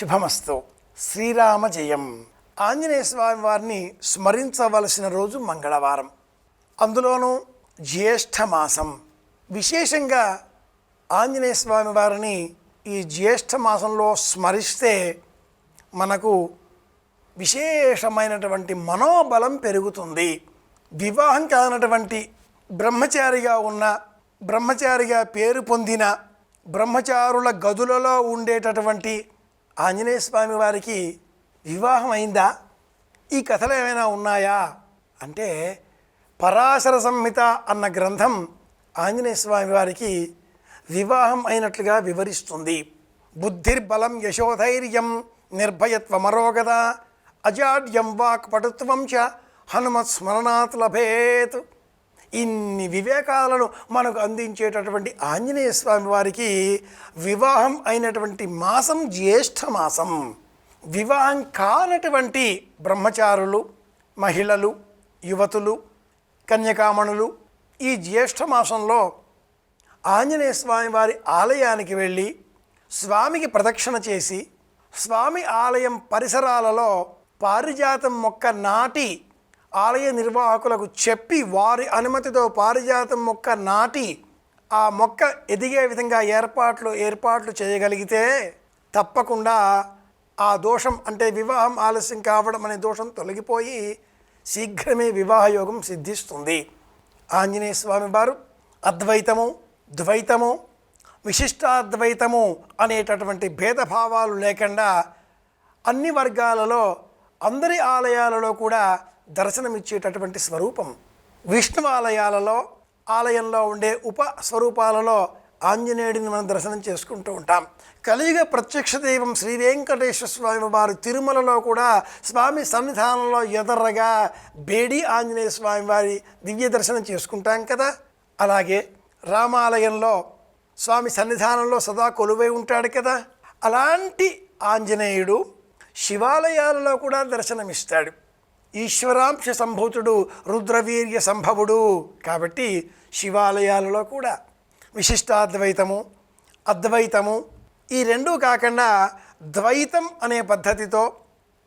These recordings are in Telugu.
శుభమస్తు. శ్రీరామ జయం ఆంజనేయ స్వామి వారిని స్మరించవలసిన రోజు మంగళవారం. అందులోనూ జ్యేష్ఠ మాసం విశేషంగా ఆంజనేయ స్వామి వారిని ఈ జ్యేష్ఠ మాసంలో స్మరిస్తే మనకు విశేషమైనటువంటి మనోబలం పెరుగుతుంది. వివాహం కానటువంటి బ్రహ్మచారిగా ఉన్న బ్రహ్మచారిగా పేరు పొందిన బ్రహ్మచారుల గదులలో ఉండేటటువంటి ఆంజనేయ స్వామి వారికి వివాహం అయిందా? ఈ కథలు ఏమైనా ఉన్నాయా? అంటే పరాశర సంహిత అన్న గ్రంథం ఆంజనేయ స్వామి వారికి వివాహం అయినట్లుగా వివరిస్తుంది. బుద్ధిర్బలం యశోధైర్యం నిర్భయత్వమరోగద అజాడ్యం వాక్ పటుత్వం చ హనుమత్ స్మరణాత్ లభేత్. ఇన్ని వివేకాలను మనకు అందించేటటువంటి ఆంజనేయ స్వామి వారికి వివాహం అయినటువంటి మాసం జ్యేష్ఠ మాసం. వివాహం కానటువంటి బ్రహ్మచారులు మహిళలు యువతులు కన్యకామణులు ఈ జ్యేష్ఠ మాసంలో ఆంజనేయ స్వామి వారి ఆలయానికి వెళ్ళి స్వామికి ప్రదక్షిణ చేసి స్వామి ఆలయం పరిసరాలలో పారిజాతం మొక్క నాటి ఆలయ నిర్వాహకులకు చెప్పి వారి అనుమతితో పారిజాతం మొక్క నాటి ఆ మొక్క ఎదిగే విధంగా ఏర్పాట్లు ఏర్పాట్లు చేయగలిగితే తప్పకుండా ఆ దోషం అంటే వివాహం ఆలస్యం కావడం అనే దోషం తొలగిపోయి శీఘ్రమే వివాహయోగం సిద్ధిస్తుంది. ఆంజనేయ స్వామి వారు అద్వైతము ద్వైతము విశిష్టాద్వైతము అనేటటువంటి భేదభావాలు లేకుండా అన్ని వర్గాలలో అందరి ఆలయాలలో కూడా దర్శనమిచ్చేటటువంటి స్వరూపం. విష్ణు ఆలయాలలో ఆలయంలో ఉండే ఉప స్వరూపాలలో ఆంజనేయుడిని మనం దర్శనం చేసుకుంటూ ఉంటాం. కలియుగ ప్రత్యక్ష దైవం శ్రీ వెంకటేశ్వర స్వామి వారు తిరుమలలో కూడా స్వామి సన్నిధానంలో ఎదర్రగా బేడి ఆంజనేయ స్వామి వారి దివ్య దర్శనం చేసుకుంటాం కదా. అలాగే రామాలయంలో స్వామి సన్నిధానంలో సదా కొలువై ఉంటాడు కదా. అలాంటి ఆంజనేయుడు శివాలయాలలో కూడా దర్శనమిస్తాడు. ఈశ్వరాంశ సంభూతుడు రుద్రవీర్య సంభవుడు కాబట్టి శివాలయాలలో కూడా విశిష్టాద్వైతము అద్వైతము ఈ రెండూ కాకుండా ద్వైతం అనే పద్ధతితో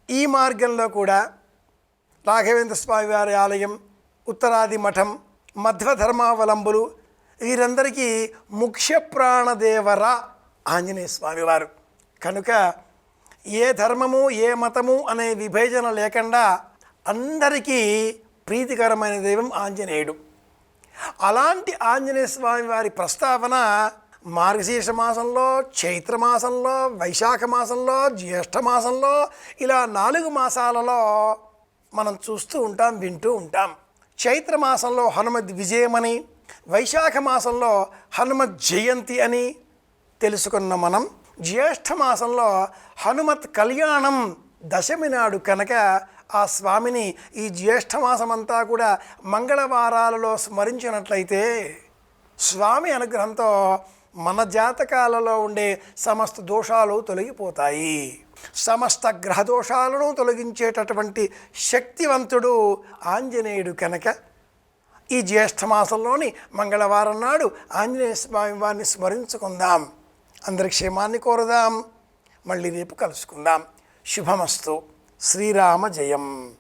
ఈ మార్గంలో కూడా రాఘవేంద్ర స్వామి వారి ఆలయం ఉత్తరాది మఠం మధ్వధర్మావలంబులు వీరందరికీ ముఖ్య ప్రాణదేవర ఆంజనేయ స్వామివారు కనుక ఏ ధర్మము ఏ మతము అనే విభేజన లేకుండా అందరికీ ప్రీతికరమైన దైవం ఆంజనేయుడు. అలాంటి ఆంజనేయ స్వామి వారి ప్రస్తావన మార్గశీర్ష మాసంలో చైత్ర మాసంలో వైశాఖ మాసంలో జ్యేష్ఠ మాసంలో ఇలా నాలుగు మాసాలలో మనం చూస్తూ ఉంటాం వింటూ ఉంటాం. చైత్ర మాసంలో హనుమద్ విజయమని వైశాఖ మాసంలో హనుమత్ జయంతి అని తెలుసుకున్న మనం జ్యేష్ఠ మాసంలో హనుమత్ కళ్యాణం దశమి నాడు కనుక ఆ స్వామిని ఈ జ్యేష్ఠ మాసమంతా కూడా మంగళవారాలలో స్మరించినట్లయితే స్వామి అనుగ్రహంతో మన జాతకాలలో ఉండే సమస్త దోషాలు తొలగిపోతాయి. సమస్త గ్రహ దోషాలను తొలగించేటటువంటి శక్తివంతుడు ఆంజనేయుడు కనుక ఈ జ్యేష్ఠ మాసంలోని మంగళవారం నాడు ఆంజనేయ స్వామి వారిని స్మరించుకుందాం. అందరి క్షేమాన్ని కోరుదాం. మళ్ళీ రేపు కలుసుకుందాం. శుభమస్తు. శ్రీరామ జయం.